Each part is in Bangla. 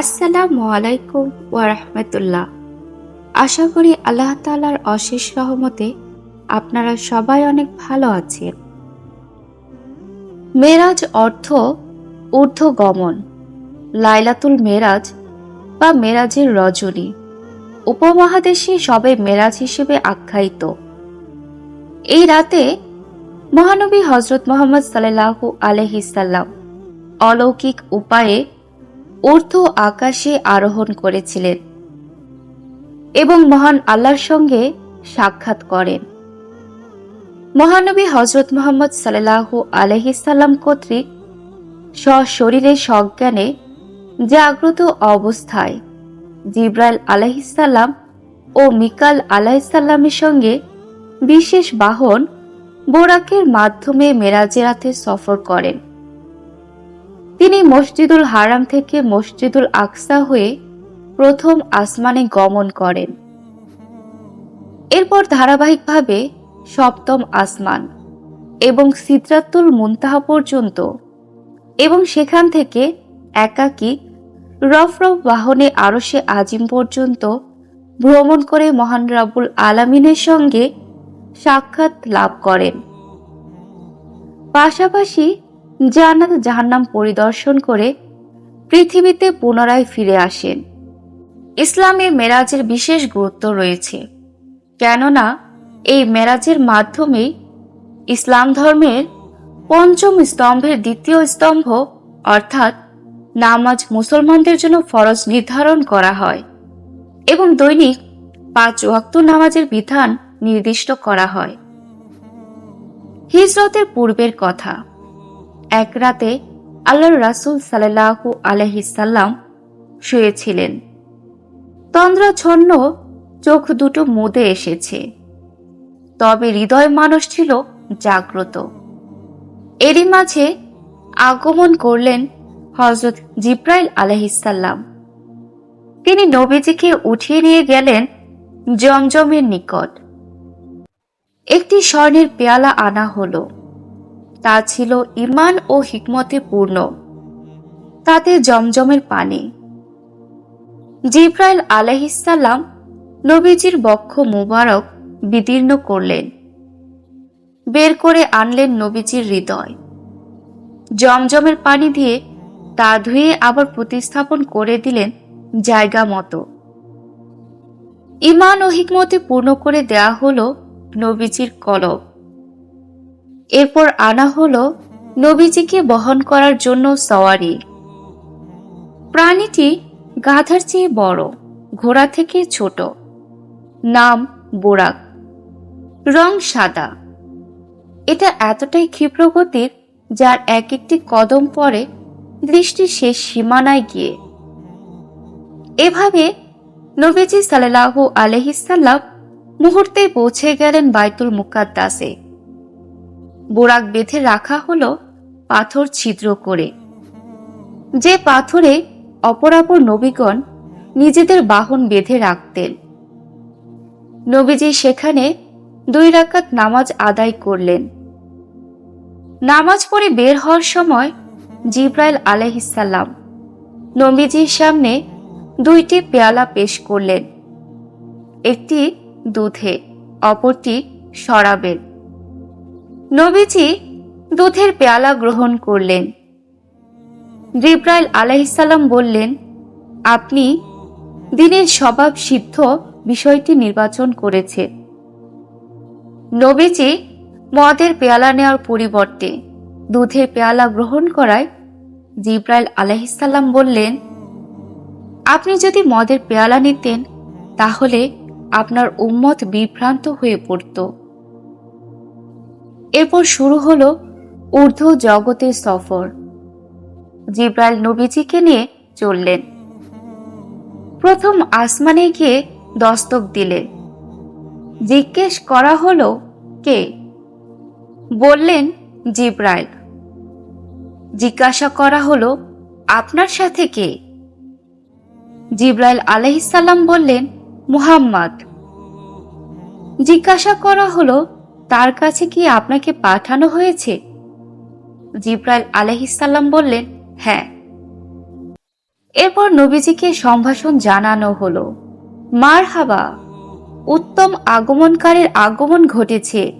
আসসালামু আলাইকুম ওয়া রাহমাতুল্লাহ। আশা করি আল্লাহ তাআলার অশেষ রহমতে আপনারা সবাই অনেক ভালো আছেন। মেরাজ অর্থ ঊর্ধ্ব গমন লাইলাতুল মেরাজ বা মেরাজের রজনী। উপমহাদেশে সবে মেরাজ হিসেবে আখ্যায়িত। এই রাতে মহানবী হজরত মোহাম্মদ সাল্লাল্লাহু আলহিসাল্লাম অলৌকিক উপায়ে ঊর্ধ্ব আকাশে আরোহণ করেছিলেন এবং মহান আল্লাহর সঙ্গে সাক্ষাৎ করেন। মহানবী হজরত মোহাম্মদ সাল্লাহু আলহিসাল্লাম কর্তৃক সশরীরে সজ্ঞানে জাগ্রত অবস্থায় জিব্রাইল আলাহিসাল্লাম ও মিকাল আলাহিসাল্লামের সঙ্গে বিশেষ বাহন বোরাকের মাধ্যমে মেরাজেরাতে সফর করেন। তিনি মসজিদুল হারাম থেকে মসজিদুল আকসা হয়ে প্রথম আসমানে গমন করেন। এরপর ধারাবাহিকভাবে সপ্তম আসমান এবং সিদ্রাতুল মুনতাহা পর্যন্ত এবং সেখান থেকে একাকী রফ রফ বাহনে আরশে আজিম পর্যন্ত ভ্রমণ করে মহান রাবুল আলামিনের সঙ্গে সাক্ষাৎ লাভ করেন। পাশাপাশি জান্নাত জাহান্নাম পরিদর্শন করে পৃথিবীতে পুনরায় ফিরে আসেন। ইসলামে মেরাজের বিশেষ গুরুত্ব রয়েছে, কেননা এই মেরাজের মাধ্যমেই ইসলাম ধর্মের পঞ্চম স্তম্ভের দ্বিতীয় স্তম্ভ, অর্থাৎ নামাজ মুসলমানদের জন্য ফরজ নির্ধারণ করা হয় এবং দৈনিক পাঁচ ওয়াক্ত নামাজের বিধান নির্দিষ্ট করা হয়। হিজরতের পূর্বের কথা। এক রাতে আল্লাহর রাসুল সাল্লাহু আলহিসাল্লাম শুয়েছিলেন। তন্দ্রাচ্ছন্ন চোখ দুটো মুদে এসেছে। তবে হৃদয় মানুষ ছিল জাগ্রত। এরই মাঝে আগমন করলেন হজরত জিব্রাইল আলহিসাল্লাম তিনি নবীজিকে উঠিয়ে নিয়ে গেলেন জমজমের নিকট। একটি স্বর্ণের পেয়ালা আনা হলো। তা ছিল ইমান ও হিকমতে পূর্ণ। তাতে জমজমের পানি। জিব্রাইল আলহিসাল্লাম নবীজির বক্ষ মুবারক বিদীর্ণ করলেন। বের করে আনলেন নবীজির হৃদয়। জমজমের পানি দিয়ে তা ধুয়ে আবার প্রতিস্থাপন করে দিলেন জায়গা মতো। ইমান ও হিকমতে পূর্ণ করে দেয়া হলো নবীজির কলব। এরপর আনা হলো নবীজিকে বহন করার জন্য সওয়ারি। প্রাণীটি গাধার চেয়ে বড়, ঘোড়া থেকে ছোট। নাম বোরাক। রং সাদা। এটা এতটাই ক্ষিপ্র গতির, যার এক একটি কদম পরে দৃষ্টির শেষ সীমানায় গিয়ে। এভাবে নবীজি সাল্লাহু আলহিসাল্লাম মুহূর্তে পৌঁছে গেলেন বাইতুল মুকাদ্দাসে। বোরাক বেঁধে রাখা হলো পাথর ছিদ্র করে। যে পাথরে অপরাপর নবীগণ নিজেদের বাহন বেঁধে রাখতেন। নবীজি সেখানে দুই রাকাত নামাজ আদায় করলেন। নামাজ পড়ে বের হওয়ার সময় জিব্রাইল আলহিসাল্লাম নবীজির সামনে দুইটি পেয়ালা পেশ করলেন। একটি দুধে, অপরটি শরাবের। নবীজি দুধের পেয়ালা গ্রহণ করলেন। জিব্রাইল আলাইসাল্লাম বললেন, আপনি দিনের স্বভাব সিদ্ধ বিষয়টি নির্বাচন করেছে। নবীজি মদের পেয়ালা নেওয়ার পরিবর্তে দুধের পেয়ালা গ্রহণ করায় জিব্রাইল আলাইসাল্লাম বললেন, আপনি যদি মদের পেয়ালা নিতেন, তাহলে আপনার উম্মত বিভ্রান্ত হয়ে পড়ত। এরপর শুরু হলো ঊর্ধ্ব জগতের সফর। জিব্রাইল নবীজিকে নিয়ে চললেন। প্রথম আসমানে গিয়ে দস্তক দিলেন। জিজ্ঞেস করা হলো, কে? বললেন, জিব্রাইল। জিজ্ঞাসা করা হলো, আপনার সাথে কে? জিব্রাইল আলহিসাল্লাম বললেন, মুহাম্মদ। জিজ্ঞাসা করা হলো তার কাছে কি আপনাকে পাঠানো হয়েছে? জিব্রাইল আলহিসাল্লাম বললেন হ্যাঁ। এরপর নবীজিকে সম্ভাষণ জানানো হলো। মার হাবা উত্তম আগমনকারীর আগমন ঘটেছে।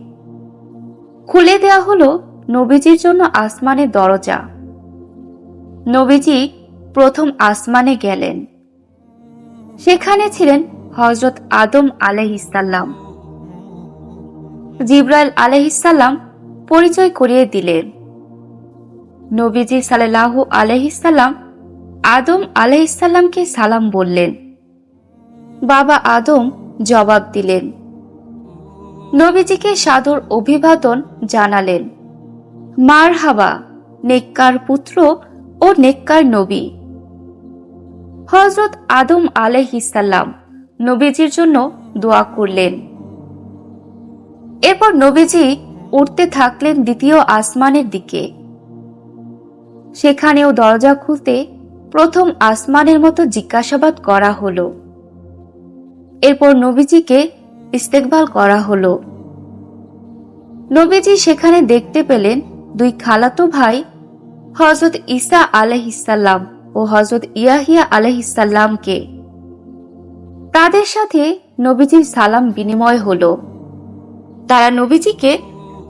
খুলে দেয়া হলো নবীজির জন্য আসমানের দরজা। নবীজি প্রথম আসমানে গেলেন। সেখানে ছিলেন হজরত আদম আলহিসাল্লাম জিব্রাইল আলহিসাল্লাম পরিচয় করিয়ে দিলেন নবীজি সাল্লাহু আলহিসাল্লাম আদম আলহিসাল্লামকে সালাম বললেন। বাবা আদম জবাব দিলেন। নবীজিকে সাদর অভিবাদন জানালেন। মার হাবা নেককার পুত্র ও নেককার নবী। হজরত আদম আলহিসাল্লাম নবীজির জন্য দোয়া করলেন। এরপর নবীজি উঠতে থাকলেন দ্বিতীয় আসমানের দিকে। সেখানেও দরজা খুলতে প্রথম আসমানের মতো জিজ্ঞাসাবাদ করা হলো। এরপর নবীজিকে ইস্তেকবাল করা হলো। নবীজি সেখানে দেখতে পেলেন দুই খালাতো ভাই হজরত ঈসা আলহিসাল্লাম ও হজরত ইয়াহিয়া আলহিসাল্লামকে তাদের সাথে নবীজির সালাম বিনিময় হলো। তারা নবীজিকে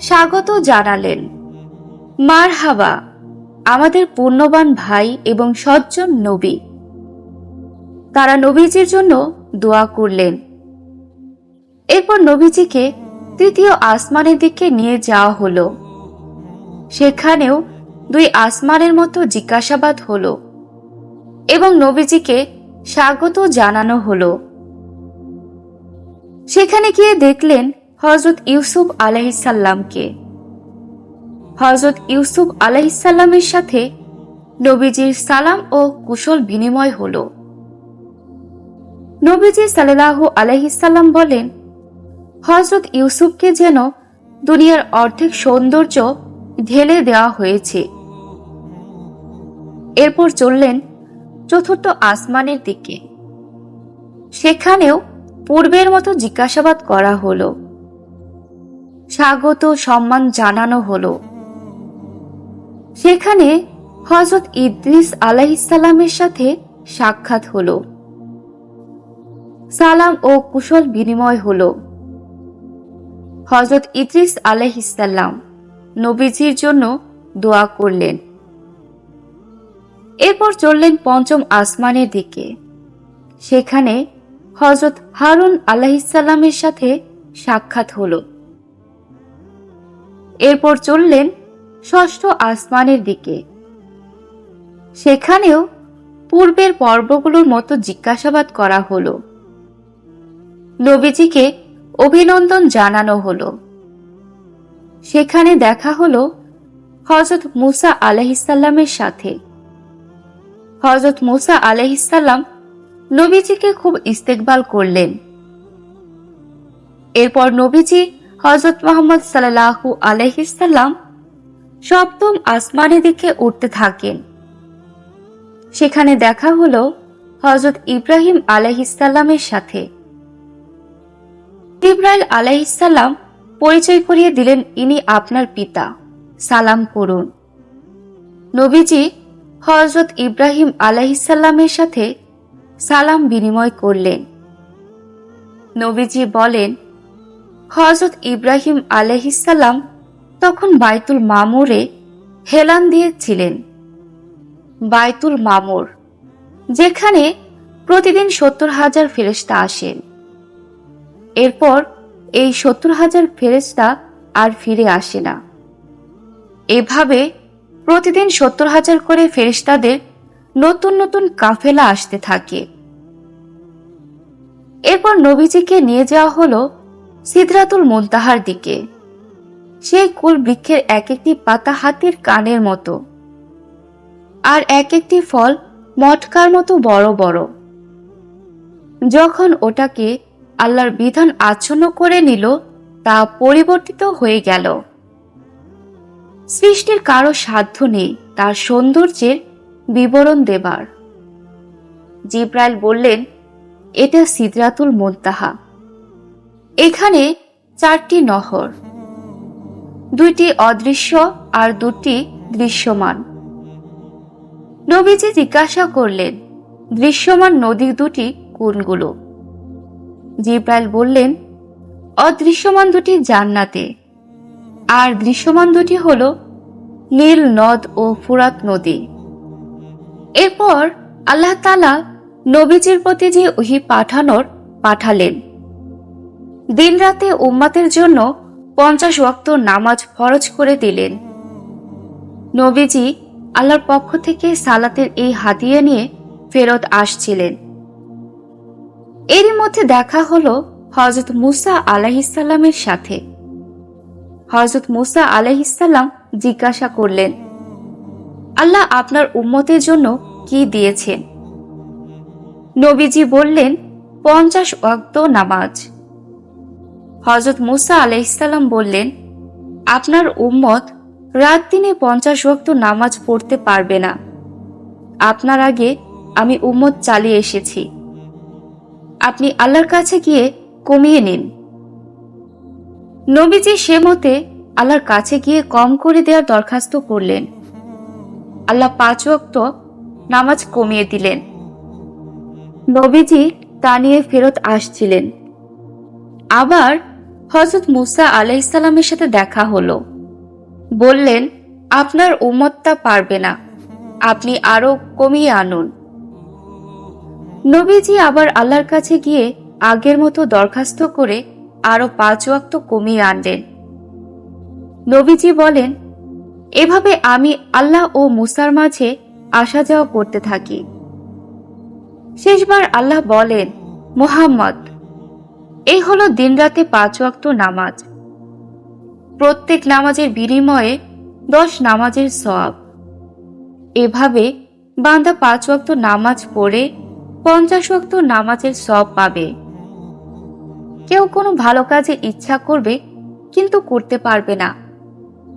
স্বাগত জানালেন। মার হাবা আমাদের পূর্ণবান ভাই এবং সজ্জন নবী। তারা নবীজির জন্য দোয়া করলেন। এরপর নবীজিকে তৃতীয় আসমানের দিকে নিয়ে যাওয়া হলো। সেখানেও দুই আসমানের মতো জিজ্ঞাসাবাদ হলো এবং নবীজিকে স্বাগত জানানো হলো। সেখানে গিয়ে দেখলেন হজরত ইউসুফ আলাহিসাল্লামকে হজরত ইউসুফ আলাহিসাল্লামের সাথে নবীজির সালাম ও কুশল বিনিময় হলো। নবীজি সাল্লাহ আলাইসাল্লাম বলেন হজরত ইউসুফকে যেন দুনিয়ার অর্ধেক সৌন্দর্য ঢেলে দেওয়া হয়েছে। এরপর চললেন চতুর্থ আসমানের দিকে। সেখানেও পূর্বের মতো জিজ্ঞাসাবাদ করা হলো। স্বাগত সম্মান জানানো হলো। সেখানে হজরত ইদ্রিস আলাহিসাল্লামের সাথে সাক্ষাৎ হলো। সালাম ও কুশল বিনিময় হলো। হজরত ইদ্রিস আলাইহিসাল্লাম নবীজির জন্য দোয়া করলেন। এরপর চললেন পঞ্চম আসমানের দিকে। সেখানে হজরত হারুন আলাহিসাল্লামের সাথে সাক্ষাৎ হলো। এরপর চললেন ষষ্ঠ আসমানের দিকে। সেখানেও পূর্বের পর্বগুলোর মতো জিজ্ঞাসাবাদ করা হলো। নবীজিকে অভিনন্দন জানানো হলো। সেখানে দেখা হলো হজরত মুসা আলহিসাল্লামের সাথে। হজরত মুসা আলহিসাল্লাম নবীজিকে খুব ইস্তেকবাল করলেন। এরপর নবীজি হজরত মোহাম্মদ সাল্লাহু আলহিসাল্লাম সপ্তম আসমানের দিকে উঠতে থাকেন। সেখানে দেখা হলো হজরত ইব্রাহিম আলহিসাল্লামের সাথে। ইব্রাহিল আলাইসাল্লাম পরিচয় করিয়ে দিলেন, ইনি আপনার পিতা। সালাম করুন। নবীজি হজরত ইব্রাহিম আলাইসাল্লামের সাথে সালাম বিনিময় করলেন। নবীজি বলেন হজরত ইব্রাহিম আলহিসাল্লাম তখন বাইতুল মামুরে হেলান দিয়েছিলেন। বাইতুল মামুর, যেখানে প্রতিদিন সত্তর হাজার ফেরেস্তা আসেন। এরপর এই সত্তর হাজার ফেরেস্তা আর ফিরে আসে না। এভাবে প্রতিদিন সত্তর হাজার করে ফেরেস্তাদের নতুন নতুন কাফেলা আসতে থাকে। এরপর নবীজিকে নিয়ে যাওয়া হলো সিদ্রাতুল মুন্তাহার দিকে। সেই কুল বৃক্ষের এক একটি পাতা হাতির কানের মতো। আর এক একটি ফল মটকার মতো বড় বড়। যখন ওটাকে আল্লাহর বিধান আচ্ছন্ন করে নিল, তা পরিবর্তিত হয়ে গেল। সৃষ্টির কারও সাধ্য নেই তার সৌন্দর্যের বিবরণ দেবার। জিব্রাইল বললেন, এটা সিদরাতুল মোন্তাহা। এখানে চারটি নহর, দুইটি অদৃশ্য আর দুটি দৃশ্যমান। নবীজি জিজ্ঞাসা করলেন, দৃশ্যমান নদী দুটি কোনগুলো? জিব্রাইল বললেন, অদৃশ্যমান দুটি জান্নাতে, আর দৃশ্যমান দুটি হল নীল নদ ও ফুরাত নদী। এরপর আল্লাহ তালা নবীজির প্রতি যে ওহি পাঠানোর পাঠালেন দিনরাতে উম্মাতের জন্য পঞ্চাশ ওয়াক্ত নামাজ ফরজ করে দিলেন। নবীজি আল্লাহর পক্ষ থেকে সালাতের এই হাদিয়া নিয়ে ফেরত আসছিলেন। এরই মধ্যে দেখা হলো হজরত মুসা আলাহিসাল্লামের সাথে। হজরত মুসা আলাহিসাল্লাম জিজ্ঞাসা করলেন, আল্লাহ আপনার উম্মতের জন্য কি দিয়েছেন? নবীজি বললেন, পঞ্চাশ ওয়াক্ত নামাজ। হজরত মুসা আলাইসাল্লাম বললেন, আপনার উম্মত রাত দিনে পঞ্চাশ ওয়াক্ত নামাজ পড়তে পারবে না। আপনার আগে আমি উম্মত চালিয়ে এসেছি। আপনি আল্লাহর কাছে গিয়ে কমিয়ে নিন। নবীজি সে মতে আল্লাহর কাছে গিয়ে কম করে দেওয়ার দরখাস্ত করলেন। আল্লাহ পাঁচ ওয়াক্ত নামাজ কমিয়ে দিলেন। নবীজি তা নিয়ে ফেরত আসছিলেন। আবার হজরত মুসা আলাইসাল্লামের সাথে দেখা হলো। বললেন, আপনার উম্মতটা পারবে না। আপনি আরও কমিয়ে আনুন। নবীজি আবার আল্লাহর কাছে গিয়ে আগের মতো দরখাস্ত করে আরও পাঁচ ওয়াক্ত কমিয়ে আনলেন। নবীজি বলেন, এভাবে আমি আল্লাহ ও মুসার মাঝে আসা যাওয়া করতে থাকি। শেষবার আল্লাহ বলেন, মোহাম্মদ এই হলো দিনরাতে পাঁচ ওয়াক্ত নামাজ। প্রত্যেক নামাজের বিনিময়ে দশ নামাজের সব এভাবে বান্দা পাঁচ ওয়াক্ত নামাজ পড়ে পঞ্চাশ ওয়াক্ত নামাজের সব পাবে। কেউ কোনো ভালো কাজে ইচ্ছা করবে কিন্তু করতে পারবে না।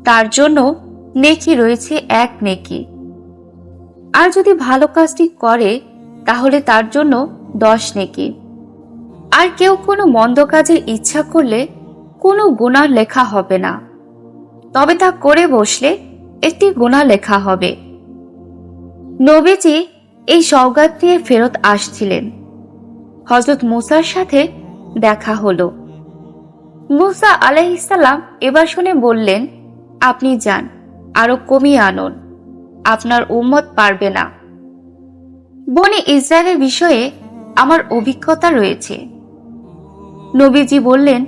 তার জন্য নেকি রয়েছে এক নেকি। আর যদি ভালো কাজটি করে, তাহলে তার জন্য দশ নেকি। আর কেউ কোনো মন্দ কাজের ইচ্ছা করলে কোনো গুণা লেখা হবে না। তবে তা করে বসলে একটি গুণা লেখা হবে। নবীজি এই সৌগাত নিয়ে ফেরত আসছিলেন। হজরত মুসার সাথে দেখা হলো। মুসা আলাইসাল্লাম এবার শুনে বললেন, আপনি যান, আরও কমিয়ে আনুন। আপনার উম্মত পারবে না। বনে ইসরায়েলের বিষয়ে আমার অভিজ্ঞতা রয়েছে। নবীজি বললেন,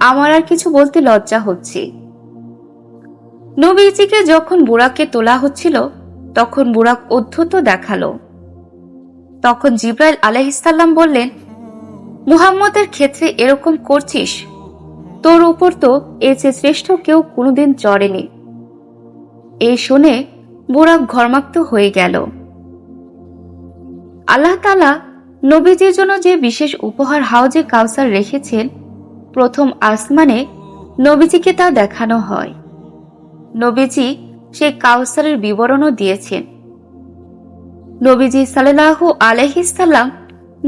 আমার আর কিছু বলতে লজ্জা হচ্ছে। নবীজিকে যখন বুড়াকে তোলা হচ্ছিল, তখন বুড়াক অদ্ভুত দেখাল। তখন জিব্রাইল আলাইসাল্লাম বললেন, মুহাম্মদের ক্ষেত্রে এরকম করছিস? তোর উপর তো এর চেয়ে শ্রেষ্ঠ কেউ কোনোদিন চড়েনি। এই শুনে বুড়াক ঘর্মাক্ত হয়ে গেল। আল্লাহ তালা নবীজির জন্য যে বিশেষ উপহার হাউজে কাউসার রেখেছেন, প্রথম আসমানে নবীজিকে তা দেখানো হয়। নবীজি সেই কাউসারের বিবরণও দিয়েছেন। নবীজি সাল্লাহু আলহিসাল্লাম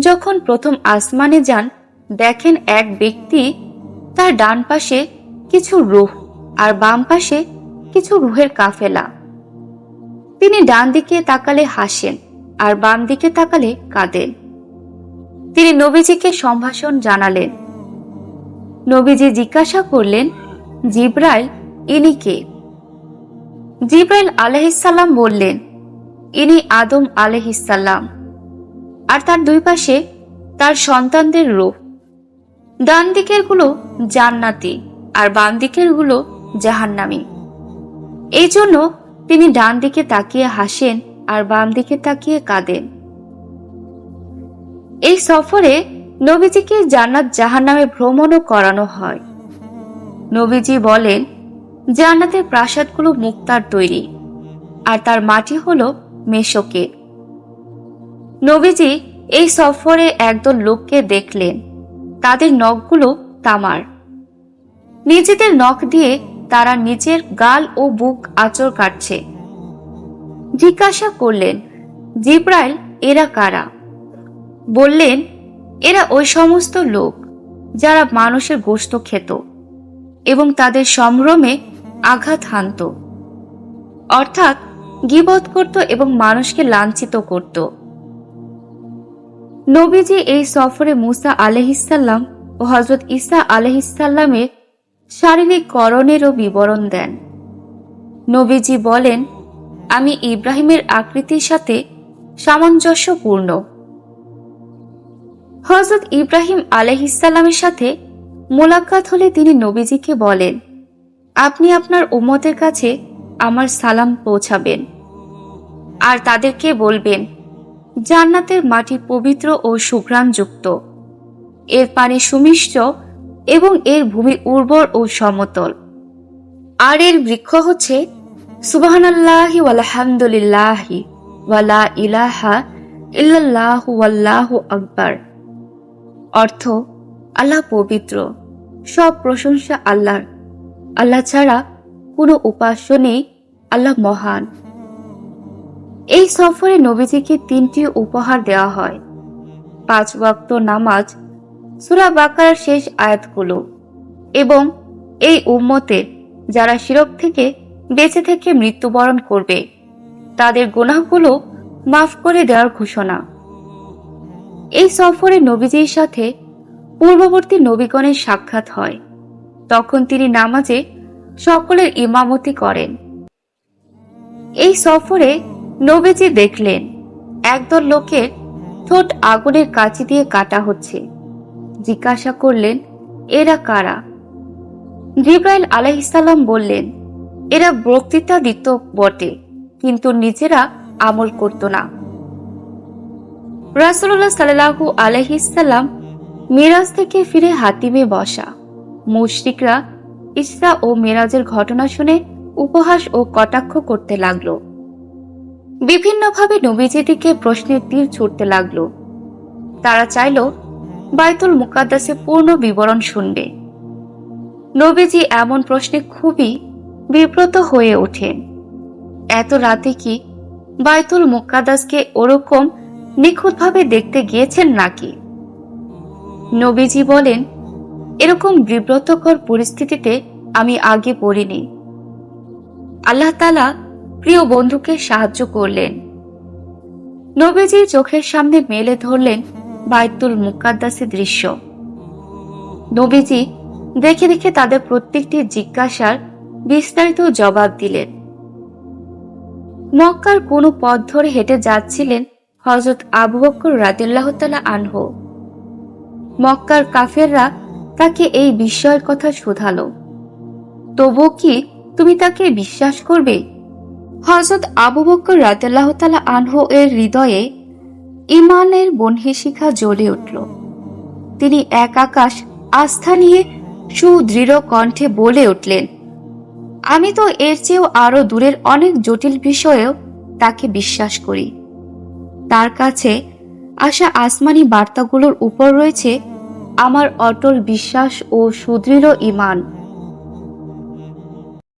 যখন প্রথম আসমানে যান, দেখেন এক ব্যক্তি তার ডান পাশে কিছু রুহ আর বাম পাশে কিছু রুহের কাফেলা। তিনি ডান দিকে তাকালে হাসেন আর বাম দিকে তাকালে কাঁদেন। তিনি নবীজিকে সম্ভাষণ জানালেন। নবীজি জিজ্ঞাসা করলেন, জিব্রাইল, ইনি কে? জিব্রাইল আলহিসাল্লাম বললেন, ইনি আদম আলহিসাল্লাম আর তার দুই পাশে তার সন্তানদের রূপ। ডান দিকেরগুলো জান্নাতি আর বাম দিকেরগুলো জাহান্নামি। এই জন্য তিনি ডান দিকে তাকিয়ে হাসেন আর বাম দিকে তাকিয়ে কাঁদেন। এই সফরে নবীজিকে জান্নাত জাহান্নামে ভ্রমণও করানো হয়। নবীজি বলেন জান্নাতের প্রাসাদগুলো মুক্তার তৈরি, আর তার মাটি হল মেশকে। নবীজি এই সফরে একদল লোককে দেখলেন, তাদের নখগুলো তামার। নিজেদের নখ দিয়ে তারা নিজের গাল ও বুক আচর কাটছে। জিজ্ঞাসা করলেন, জিব্রাইল, এরা কারা? বললেন, এরা ওই সমস্ত লোক যারা মানুষের গোস্ত খেত এবং তাদের সম্ভ্রমে আঘাত হানত। অর্থাৎ গিবত করত এবং মানুষকে লাঞ্ছিত করত। নবীজি এই সফরে মুসা আলহিসাল্লাম ও হজরত ইসা আলহিসাল্লামের শারীরিক করণেরও বিবরণ দেন। নবীজি বলেন, আমি ইব্রাহিমের আকৃতির সাথে সামঞ্জস্যপূর্ণ। হজরত ইব্রাহিম আলহিসাল্লামের সাথে মোলাকাত হলে তিনি নবীজিকে বলেন, আপনি আপনার উম্মতের কাছে আমার সালাম পৌঁছাবেন আর তাদেরকে বলবেন, জান্নাতের মাটি পবিত্র ও সুঘ্রাণযুক্ত। এর পানি সুমিষ্ট এবং এর ভূমি উর্বর ও সমতল। আর এর বৃক্ষ হচ্ছে সুবাহানাল্লাহি ওয়ালহামদুলিল্লাহি ওয়ালা ইলাহা ইল্লাল্লাহু ওয়াল্লাহু আকবার। অর্থ, আল্লাহ পবিত্র। সব প্রশংসা আল্লাহর। আল্লাহ ছাড়া কোনো উপাস্য নেই, আল্লাহ মহান। এই সফরে নবীজিকে তিনটি উপহার দেওয়া হয়। পাঁচ ওয়াক্ত নামাজ, সুরা বাকার শেষ আয়াতগুলো। এবং এই উম্মতের যারা শিরক থেকে, বেঁচে থেকে মৃত্যুবরণ করবে, তাদের গুনাহগুলো মাফ করে দেওয়ার ঘোষণা। এই সফরে নবীজির সাথে পূর্ববর্তী নবীগণের সাক্ষাৎ হয়। তখন তিনি নামাজে সকলের ইমামতি করেন। এই সফরে নবীজি দেখলেন, একদল লোকের ঠোঁট আগুনের কাঁচি দিয়ে কাটা হচ্ছে। জিজ্ঞাসা করলেন, এরা কারা? জিব্রাইল আলাইসাল্লাম বললেন, এরা বক্তৃতা দিত বটে, কিন্তু নিজেরা আমল করত না। রাসুল্লাহ সাল্লাহু আলহিসাল্লাম মিরাজ থেকে ফিরে হাতিমে বসা। মুশরিকরা ইসরা ও মেরাজের ঘটনা শুনে উপহাস ও কটাক্ষ করতে লাগল। বিভিন্নভাবে নবীজির দিকে প্রশ্নের তীর ছুটতে লাগল। তারা চাইল, বাইতুল মুকাদ্দাসে পূর্ণ বিবরণ শুনবে। নবীজি এমন প্রশ্নে খুবই বিব্রত হয়ে ওঠেন। এত রাতে কি বাইতুল মুকাদ্দাসকে ওরকম নিখুঁতভাবে দেখতে গিয়েছেন নাকি? নবীজি বলেন, এরকম বিব্রতকর পরিস্থিতিতে আমি আগে পড়িনি। আল্লাহ তালা প্রিয় বন্ধুকে সাহায্য করলেন। নবীজি চোখের সামনে মেলে ধরলেন বাইতুল মুকাদ্দাসের দৃশ্য। নবীজি দেখে দেখে তাদের প্রত্যেকটি জিজ্ঞাসার বিস্তারিত জবাব দিলেন। মক্কার কোনো পথ ধরে হেঁটে যাচ্ছিলেন হজরত আবু বকর রাদিল্লাহ আনহো। মক্কার কাফেররা তাকে এই বিস্ময়ের কথা শোধালো। তবু কি তুমি তাকে বিশ্বাস করবে? হজরত আবু বকর রাদিল্লাহ তালা আনহো এর হৃদয়ে ইমানের বনহিশিখা জ্বলে উঠল। তিনি এক আকাশ আস্থা নিয়ে সুদৃঢ় কণ্ঠে বলে উঠলেন, আমি তো এর চেয়েও আরও দূরের অনেক জটিল বিষয়েও তাকে বিশ্বাস করি। তার কাছে আসা আসমানি বার্তাগুলোর উপর রয়েছে আমার অটল বিশ্বাস ও সুদৃঢ় ইমান।